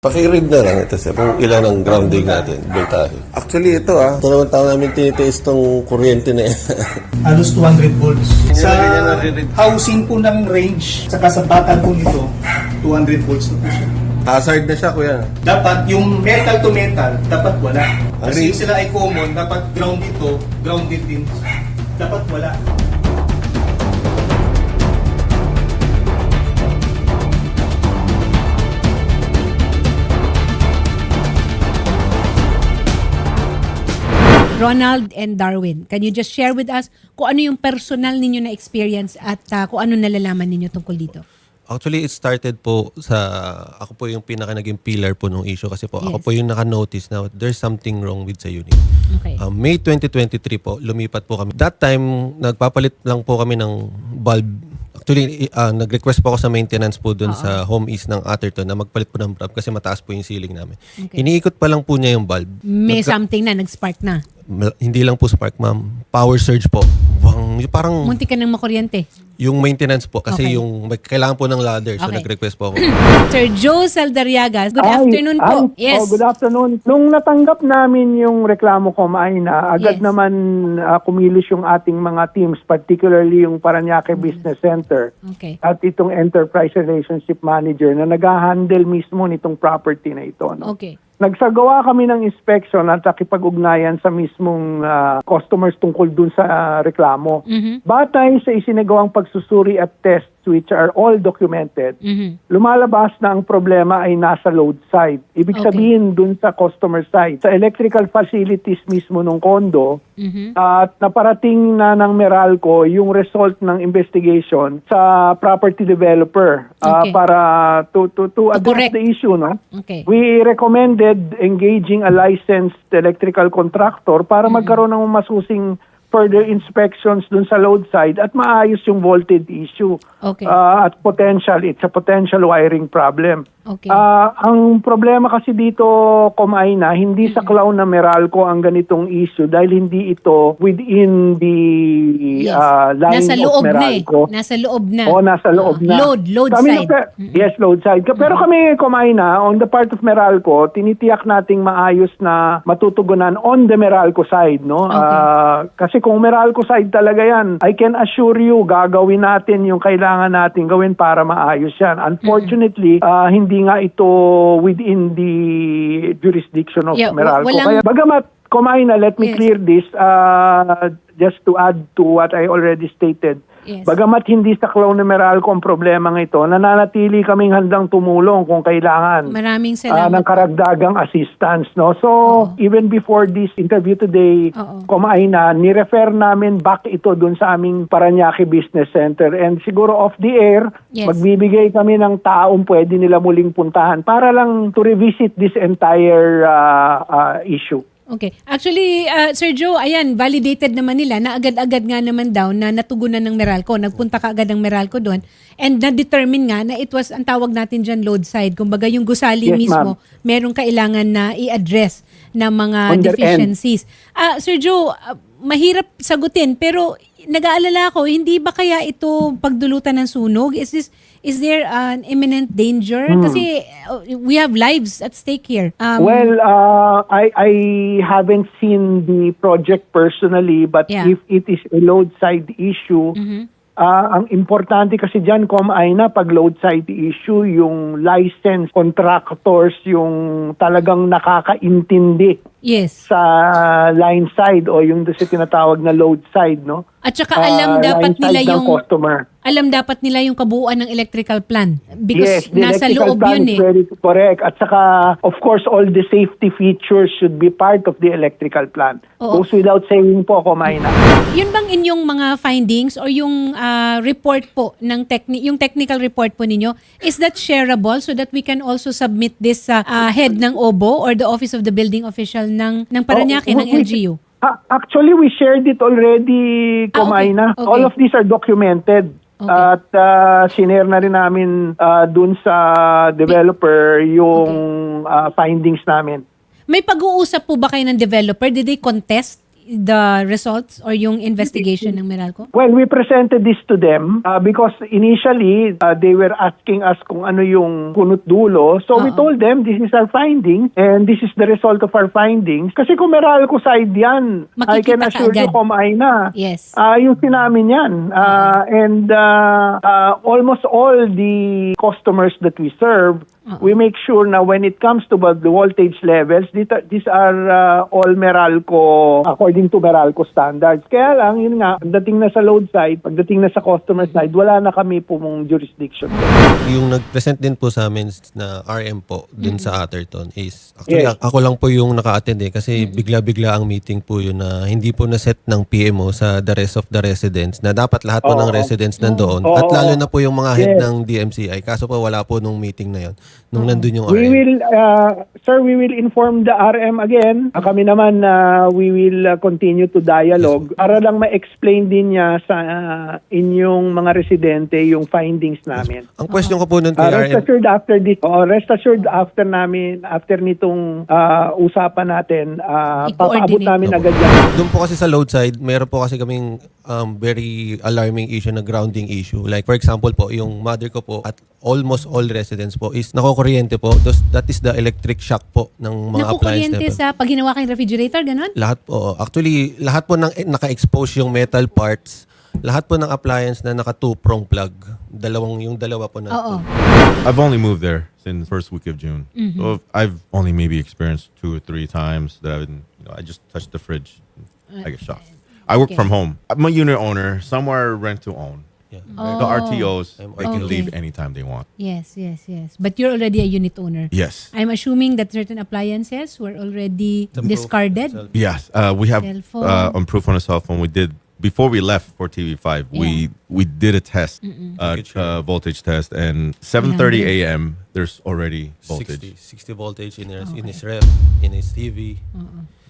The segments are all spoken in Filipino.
Pakiread na lang ito sir, kung ilan ang grounding natin, voltahe. Actually ito ah, ito naman taon namin tinitiis tong kuryente na yan. halos 200 volts. Sa housing po ng range, sa kasapatan po nito, 200 volts na po siya. Hazard na siya kuya. Dapat yung metal to metal, dapat wala. Kasi Agree. yung sila ay common, dapat ground dito, grounded din. Dapat wala. Ronald and Darwin, can you just share with us kung ano yung personal ninyo na experience at ah, kung ano nalalaman ninyo tungkol dito? Actually, it started po sa, ako po yung pinaka naging pillar po nung issue kasi po, ako Yes. po yung naka-notice na there's something wrong with sa unit. Okay. Um, May 2023 po, lumipat po kami. That time, nagpapalit lang po kami ng bulb. Actually, ah, nag-request po ako sa maintenance po dun sa home east ng Atherton na magpalit po ng bulb kasi mataas po yung ceiling namin. Okay. Iniikot pa lang po niya yung bulb. May Nagka- something na, nag-spark na. Mal- hindi lang po spark, ma'am. Power surge po. Bang, yung parang Munti ka ng makuryente. yung maintenance po kasi Okay. yung may, kailangan po ng ladder. So, Okay. nag-request po ako. Sir Joe Saldariagas, good Ay, afternoon po. ay, yes. Oh, good afternoon. Nung natanggap namin yung reklamo ko, na agad Yes. naman ah, kumilos yung ating mga teams, particularly yung Paranaque Business Center Okay. at itong Enterprise Relationship Manager na nag-handle mismo nitong property na ito. No? Okay. Nagsagawa kami ng inspection at nakipag-ugnayan sa mismong ah, customers tungkol dun sa ah, reklamo. Mhm. Batay sa isinagawang pagsusuri at tests which are all documented, Mhm. lumalabas na ang problema ay nasa load side. Ibig Okay. sabihin dun sa customer side. Sa electrical facilities mismo ng kondo, Mhm. at naparating na ng Meralco yung result ng investigation sa property developer ah, Okay. para to to to address correct. the issue no. Okay. We recommended engaging a licensed electrical contractor para Mm-hmm. magkaroon ng masusing further inspections dun sa load side at maayos yung voltage issue. Okay. Ah, at potential, it's a potential wiring problem. Okay. Ah, ang problema kasi dito, Komay na, hindi sa clown na Meralco ang ganitong issue dahil hindi ito within the Yes. ah, line Nasa of loob na eh. Meralco. Nasa loob na. Oo, nasa loob Ah, na. Load, load Kami side. na- yes, load side. Ka- Pero kami, kumain na, on the part of Meralco, tinitiyak nating maayos na matutugunan on the Meralco side. no Okay. Ah, kasi kung Meralco side talaga yan, I can assure you, gagawin natin yung kailangan natin gawin para maayos yan. Unfortunately, ah, hindi nga ito within the jurisdiction of Yeah, Meralco. walang- Kaya bagamat kumain na, let me Yes. clear this, ah, just to add to what I already stated. Yes. Bagamat hindi sa Clown na Meralco ang problema ng ito, nananatili kaming handang tumulong kung kailangan Maraming ah, ng salamat. karagdagang assistance. No? So, even before this interview today, Oo. kumain na, nirefer namin back ito dun sa aming Paranaque Business Center. And siguro off the air, Yes. magbibigay kami ng taong pwede nila muling puntahan para lang to revisit this entire ah, ah, issue. Okay. Actually, uh, Sir Joe, ayan, validated naman nila na agad-agad nga naman daw na natugunan ng Meralco. Nagpunta ka agad ng Meralco doon. And na-determine nga na it was, ang tawag natin dyan, load side. Kumbaga yung gusali Yes, mismo, merong kailangan na i-address na mga end. deficiencies. Ah, Sir Joe, ah, mahirap sagutin pero nag-aalala ako, hindi ba kaya ito pagdulutan ng sunog? Is this is there an imminent danger? Hmm. Kasi uh, we have lives at stake here. Um, well, uh, I I haven't seen the project personally, but Yeah. Mm-hmm. if it is a load side issue, ah, ang importante kasi diyan kom ay na pag load side issue yung licensed contractors yung talagang nakakaintindi yes. sa line side o yung sa tinatawag na load side, no? At saka alam Ah, dapat nila yung customer. Alam dapat nila yung kabuuan ng electrical plan because yes, the nasa loob yun eh. very correct. At saka, of course, all the safety features should be part of the electrical plan. Oo. Goes without saying po, kumain na. Yun bang inyong mga findings or yung ah, report po ng techni- yung technical report po ninyo is that shareable so that we can also submit this sa ah, head ng OBO or the office of the building official ng ng Paranaque Oh, ng LGU? Actually, we shared it already, Ah, okay. Okay. All of these are documented. Okay. At uh, sinare na rin namin ah, dun sa developer yung ah, findings namin. May pag-uusap po ba kayo ng developer? Did they contest the results or yung investigation ng Meralco? Well, we presented this to them uh, because initially uh, they were asking us kung ano yung kunot dulo. So we Oo. told them this is our finding and this is the result of our findings. Kasi kung Meralco side yan, I Makikita can ka assure you kumain na. Yes. Ah, yung sinamin yan. Ah, and uh, uh, almost all the customers that we serve, we make sure na when it comes to the voltage levels, these are uh, all Meralco, according to Meralco standards. Kaya lang, yun nga, pagdating na sa load side, pagdating na sa customer side, wala na kami po mong jurisdiction. Yung nag-present din po sa amin na RM po dun sa Atherton is actually Yes. ako lang po yung naka-attend eh kasi bigla-bigla ang meeting po yun na hindi po na-set ng PMO sa the rest of the residents na dapat lahat po ng Oo. residents nandoon Oo. at lalo na po yung mga head Yes. ng DMCI kaso po wala po nung meeting na yun nung nandun yung We RM. will, uh, sir, we will inform the RM again. Ah, Kami naman, uh, we will uh, continue to dialogue para lang ma-explain din niya sa uh, inyong mga residente yung findings namin. Ang question ko po nun kay Uh, rest RM, assured after this, oh, rest assured after namin, after nitong uh, usapan natin, uh, papaabot I-coordinate. namin agad yan. Doon po kasi sa load side, meron po kasi kaming um, very alarming issue na grounding issue. Like for example po, yung mother ko po at almost all residents po is nakokuryente po. Thus, that is the electric shock po ng mga appliance Nakukuryente sa pag ginawa kayong refrigerator, ganon? Lahat po. Actually, lahat po ng naka-expose yung metal parts. Lahat po ng appliance na naka two-prong plug. Dalawang, yung dalawa po na Oo. I've only moved there since first week of June. So I've only maybe experienced two or three times that I've been, you know, I just touched the fridge, I get shocked. I work from home. I'm a unit owner. Somewhere rent to own. Yeah. The RTOs, they Okay. can leave anytime they want. Yes, yes, yes. But you're already a unit owner. Yes. I'm assuming that certain appliances were already proof discarded. Yes. Uh, we have uh, on proof on a cell phone. We did before we left for TV5. We we did a test, uh, Voltage. uh, voltage test, and 7:30 a.m. There's already voltage. 60, 60 voltage in his, in his ref, in his TV.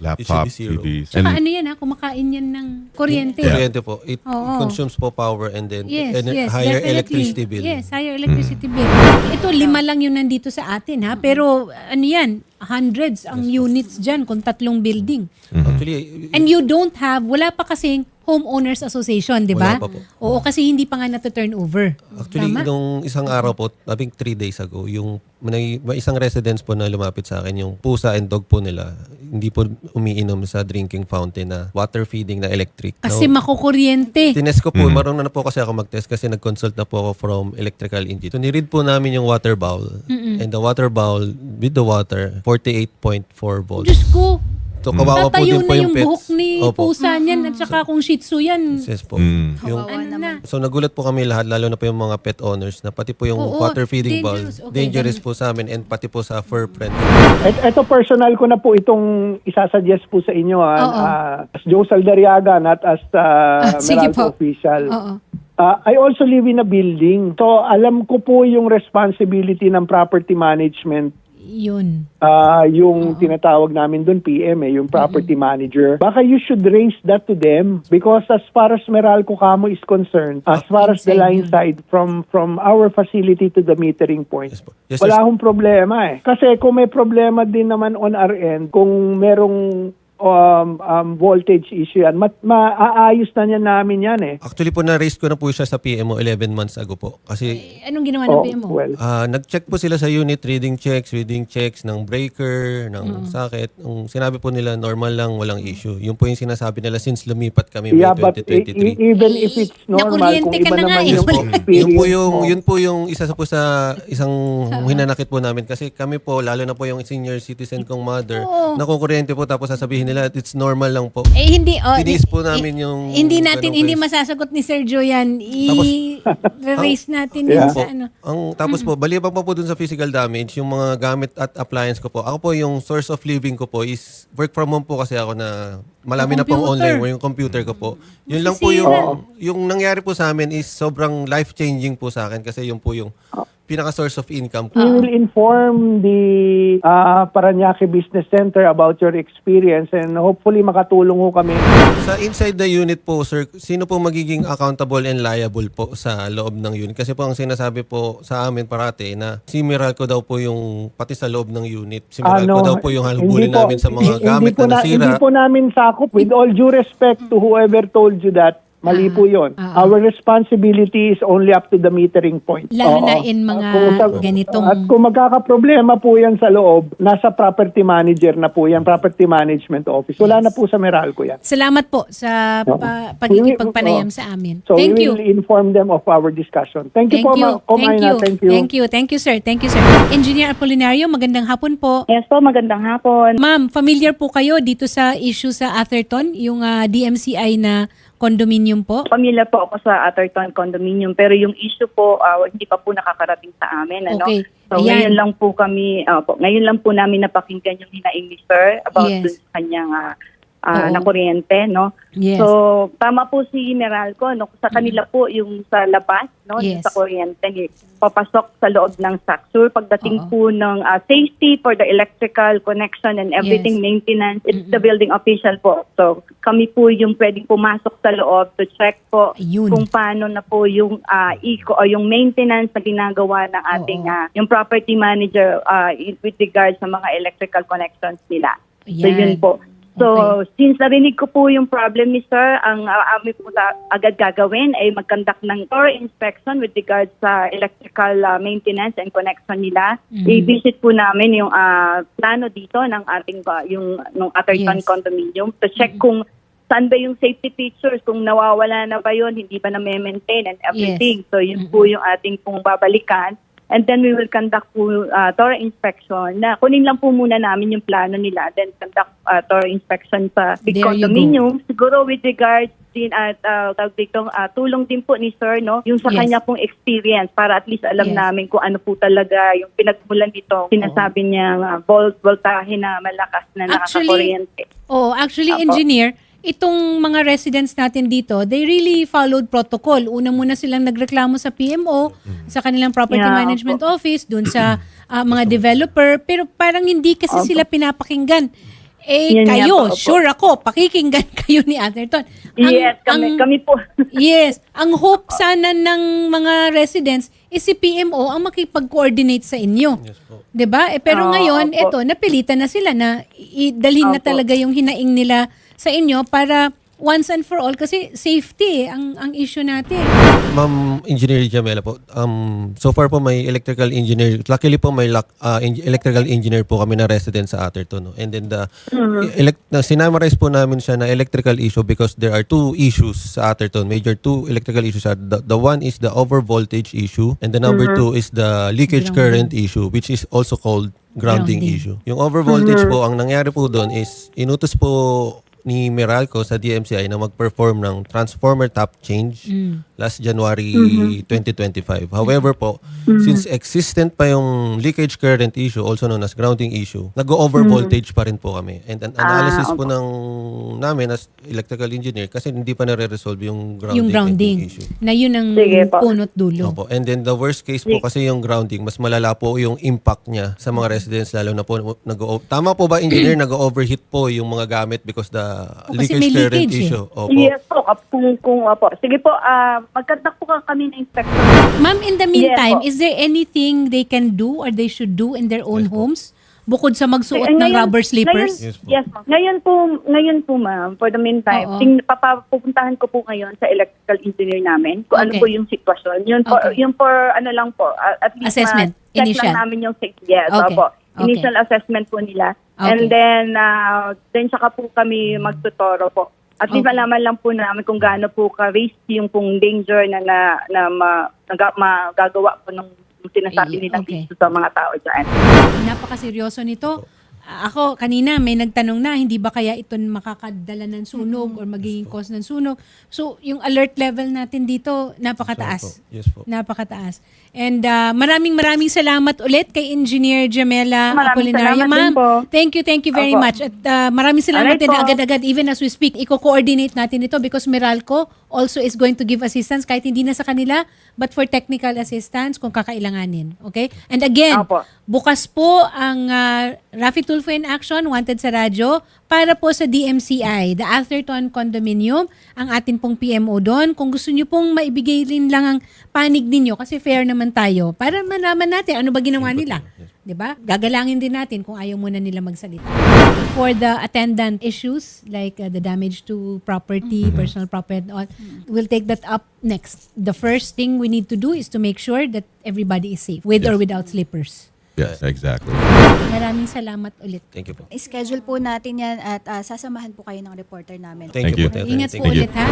Laptop, It should be. TVs, Tsaka and ano yan ha, kumakain yan ng kuryente. Yeah. Kuryente po. It Oo. consumes po power and then Yes, ener- yes, higher definitely. electricity bill. Yes, higher electricity bill. Ito, lima lang yun nandito sa atin ha. Pero ano yan, hundreds ang units dyan kung tatlong building. Actually, And you don't have, wala pa kasing homeowners association, di ba? Wala pa po. Oo, kasi hindi pa nga na-turn over. Actually, Tama? nung isang araw po, I think three days ago, yung may, may isang residence po na lumapit sa akin, yung pusa and dog po nila, hindi po umiinom sa drinking fountain na water feeding na electric. Kasi No, makukuryente. Tines ko po, marunong na po kasi ako mag-test kasi nag-consult na po ako from electrical engineer. So, niread po namin yung water bowl. And the water bowl with the water, 48.4 volts. Diyos ko, So, kawawa po tatayo din po na yung yung pets. buhok ni Opo. pusa niyan at saka kung shih tzu yan. Yes po. Mm. Yung, Ano na? so nagulat po kami lahat, lalo na po yung mga pet owners na pati po yung Oo, water feeding bowl, dangerous. Okay, dangerous po sa amin and pati po sa fur friend. Et, eto personal ko na po itong isasuggest po sa inyo ah, Oo. ah, as Joe Saldariaga not as uh, Ah, sige po. Meralco official. Oo. Ah, I also live in a building. So alam ko po yung responsibility ng property management Yun. Ah, yung tinatawag namin doon PM eh, yung property manager. Baka you should raise that to them because as far as Meralco Camo is concerned, as far as the line yun. side from from our facility to the metering point, Yes po. Yes, wala akong problema eh. Kasi kung may problema din naman on our end, kung merong um, um, voltage issue yan, ma- maaayos na niya namin yan eh. Actually po na-raise ko na po siya sa PMO 11 months ago po. Kasi Eh, Anong ginawa ng Oh, PM mo? well, ah, nag-check po sila sa unit, reading checks, reading checks ng breaker, ng Mm. socket. Ang sinabi po nila, normal lang, walang issue. Yung po yung sinasabi nila since lumipat kami May yeah, but e- 2023. e- even if it's normal, Nakuryente kung ka iba na nga naman eh. yung Wala. experience yun po yung mo. yun po yung isa sa po sa isang hinanakit po namin kasi kami po lalo na po yung senior citizen kong mother Oo. nakukuryente po tapos sasabihin nila it's normal lang po. Eh hindi oh, Tiniis po namin i- yung hindi natin hindi case. masasagot ni Sergio yan. I-raise natin Yeah. yun po. sa ano. Ang tapos po balibang pa po dun sa physical damage yung mga gamit at appliance ko po. Ako po yung source of living ko po is work from home po kasi ako na malami na pong Computer. online work yung computer ko po. Yun lang po Masisira. yung yung nangyari po sa amin is sobrang life changing po sa akin kasi yung po yung pinaka-source of income ko. We will inform the uh, Paranaque Business Center about your experience and hopefully makatulong ho kami. Sa inside the unit po, sir, sino po magiging accountable and liable po sa loob ng unit? Kasi po ang sinasabi po sa amin parati na si Meralco daw po yung pati sa loob ng unit. Si Meralco daw po yung halubulin hindi po- namin sa mga hindi gamit po na nasira. Hindi po namin sakop. With all due respect to whoever told you that, mali po yun. ah. Our responsibility is only up to the metering point. Lalo Oo. na in mga At kung sa- ganitong- At kung magkakaproblema po yan sa loob, nasa property manager na po yan, property management office. Wala na po sa Meralco yan. Salamat po sa pa, pagkikipagpanayam sa amin. So Thank we you. will inform them of our discussion. Thank you Thank po, you. Ma- Kom Thank you. Thank you. Thank you. Thank you, sir. Thank you, sir. Engineer Apolinario, magandang hapon po. Yes po, magandang hapon. Ma'am, familiar po kayo dito sa issue sa Atherton, yung ah, DMCI na condominium po? Pamilya po ako sa Atherton Condominium pero yung issue po ah, hindi pa po nakakarating sa amin ano. Okay. So Ayan. ngayon lang po kami ah, po, ngayon lang po namin napakinggan yung hinaing ni Sir about Yes. dun sa kanyang ah, Oo. na kuryente no. Yes. So tama po si Meralco no sa kanila po yung sa labas no yung Yes. sa kuryente ni papasok sa loob ng SACSUR pagdating Oo. po ng ah, safety for the electrical connection and everything Yes. maintenance it's the building official po. So kami po yung pwedeng pumasok sa loob to check po Ayun. kung paano na po yung ah, eco o yung maintenance na ginagawa ng ating Oo. ah, yung property manager in- with regard sa mga electrical connections nila. So Ayan. yun po. So, since narinig ko po yung problem ni Sir, ang uh, amin po sa, agad gagawin ay mag-conduct ng thorough inspection with regards sa electrical ah, maintenance and connection nila. Mhm. I-visit po namin yung ah, plano dito ng ating ah, yung ng Atherton Yes. condominium to check kung saan ba yung safety features, kung nawawala na ba yun, hindi ba na-maintain and everything. So, yun po yung ating pong babalikan. And then we will conduct po uh, thorough inspection na kunin lang po muna namin yung plano nila then conduct uh, thorough inspection sa big condominium. Siguro with regards din at uh, tawag dito, uh, tulong din po ni Sir no yung sa Yes. kanya pong experience para at least alam Yes. namin kung ano po talaga yung pinagmulan nito. Sinasabi niya uh, volt voltahe na malakas na nakakakuryente. Oh, actually, Apo. engineer, itong mga residents natin dito, they really followed protocol. Una muna silang nagreklamo sa PMO, sa kanilang property Yeah, management office, dun sa ah, mga developer, pero parang hindi kasi sila pinapakinggan. Eh, Yan kayo, po, opo. sure ako, pakikinggan kayo ni Atherton. Ang- yes, kami, ang- kami po. Yes. Ang hope sana ng mga residents is si PMO ang makipag-coordinate sa inyo. Yes po. 'Di ba? Eh, pero Oo, ngayon, opo. eto, napilitan na sila na idalhin na Opo. talaga yung hinaing nila sa inyo para once and for all kasi safety eh, ang ang issue natin. Ma'am Engineer Jamela po, um, so far po may electrical engineer, luckily po may uh, electrical engineer po kami na resident sa Atherton. No? And then the, elect, na, sinamarize po namin siya na electrical issue because there are two issues sa Atherton. Major two electrical issues. Are, the, the one is the over voltage issue and the number two is the leakage current issue which is also called grounding, Grounding. issue. Yung over voltage po, ang nangyari po doon is inutos po ni Meralco sa DMCI na mag-perform ng transformer tap change last January 2025. However po, since existent pa yung leakage current issue, also known as grounding issue, nag-over voltage pa rin po kami. And an analysis po ng namin as electrical engineer kasi hindi pa nare-resolve yung grounding, yung grounding. issue. Na yun ang punot dulo. Opo. And then the worst case po kasi yung grounding, mas malala po yung impact niya sa mga residents lalo na po nag Tama po ba engineer nag-overheat po yung mga gamit because the Kasi leakage may current leakage eh. issue. Opo. Yes po, kap- kung, kung, opo. Sige po, ah magkandak po ka kami ng inspection. Ma'am, in the meantime, Yes po. is there anything they can do or they should do in their own homes? Bukod sa magsuot Eh, ng ngayon- rubber slippers? Ngayon, yes, ma'am. Ngayon po, ngayon po ma'am, for the meantime, Oo. ting, papapupuntahan ko po ngayon sa electrical engineer namin kung ano Okay. po yung sitwasyon. Yun po, Okay. yung for ano lang po, uh, at least Assessment, ma-check initial. lang namin yung safety. Yes, Okay. opo. Okay. Initial assessment po nila. Okay. And then, uh, then saka po kami magtutoro po. At Okay. malaman lang po namin kung gaano po ka-risky yung pong danger na, na, na ma, naga- magagawa po ng sinasabi Ay, nilang okay. dito sa mga tao dyan. Napakaseryoso nito. Ah, Ako, kanina may nagtanong na, hindi ba kaya ito makakadala ng sunog or magiging cause ng sunog? So, yung alert level natin dito, napakataas. Yes po. Napakataas. And ah, maraming maraming salamat ulit kay Engineer Jamela Apolinario. Ma'am, din po. thank you, thank you very Opo. much. At ah, maraming salamat Alright din na po. agad-agad, even as we speak, i-coordinate natin ito because Meralco also is going to give assistance kahit hindi na sa kanila but for technical assistance kung kakailanganin. Okay? And again, Apo. bukas po ang uh, Rafi Tulfo in Action, Wanted sa Radyo, para po sa DMCI, the Atherton Condominium, ang atin pong PMO doon. Kung gusto nyo pong maibigay rin lang ang panig ninyo, kasi fair naman tayo, para malaman natin ano ba ginawa nila. 'Di ba? Gagalangin din natin kung ayaw muna nila magsalita. For the attendant issues like uh, the damage to property, personal property all, we'll take that up next. The first thing we need to do is to make sure that everybody is safe with or Yes. without slippers. Yes, exactly. Maraming salamat ulit. Thank you po. schedule po natin yan at ah, sasamahan po kayo ng reporter namin. Thank, Thank you, you. po. Ingat Thank po you. ulit ha.